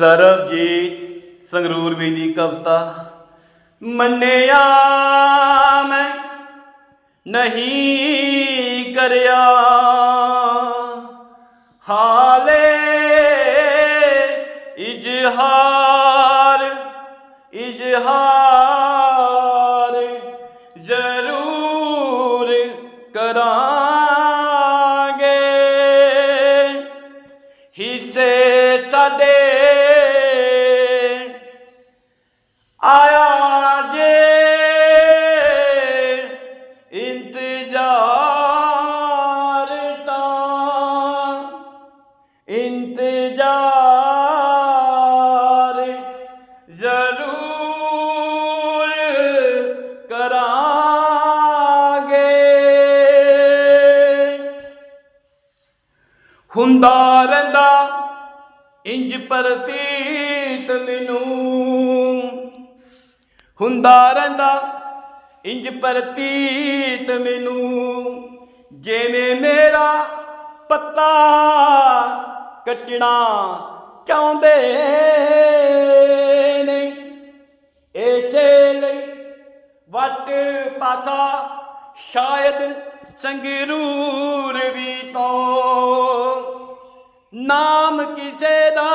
ਸਰਬਜੀਤ ਸੰਗਰੂਰ ਵੀ ਦੀ ਕਵਿਤਾ, ਮੰਨਿਆ ਮੈਂ ਨਹੀਂ ਕਰਿਆ। ਹਾਲੇ ਇਜ਼ਹਾਰ ਇਜ਼ਹਾਰ ਜ਼ਰੂਰ ਕਰਾਂਗੇ। ਹਿੱਸੇ ਸਾਡੇ ਇੰਤਜ਼ਾਰ ਜ਼ਰੂਰ ਕਰਾਂਗੇ। ਹੁੰਦਾ ਰਹਿੰਦਾ ਇੰਜ ਪ੍ਰਤੀਤ ਮੈਨੂੰ। ਹੁੰਦਾ ਰਹਿੰਦਾ ਇੰਜ ਪ੍ਰਤੀਤ ਮੈਨੂੰ। ਜਿਵੇਂ ਮੇਰਾ ਪੱਤਾ ਕੱਟਣਾ ਚਾਹੁੰਦੇ ਨੇ। ਇਸੇ ਲਈ ਵੱਟ ਪਾਸਾ ਸ਼ਾਇਦ ਸੰਗਰੂਰ ਵੀ ਤੋਂ। ਨਾਮ ਕਿਸੇ ਦਾ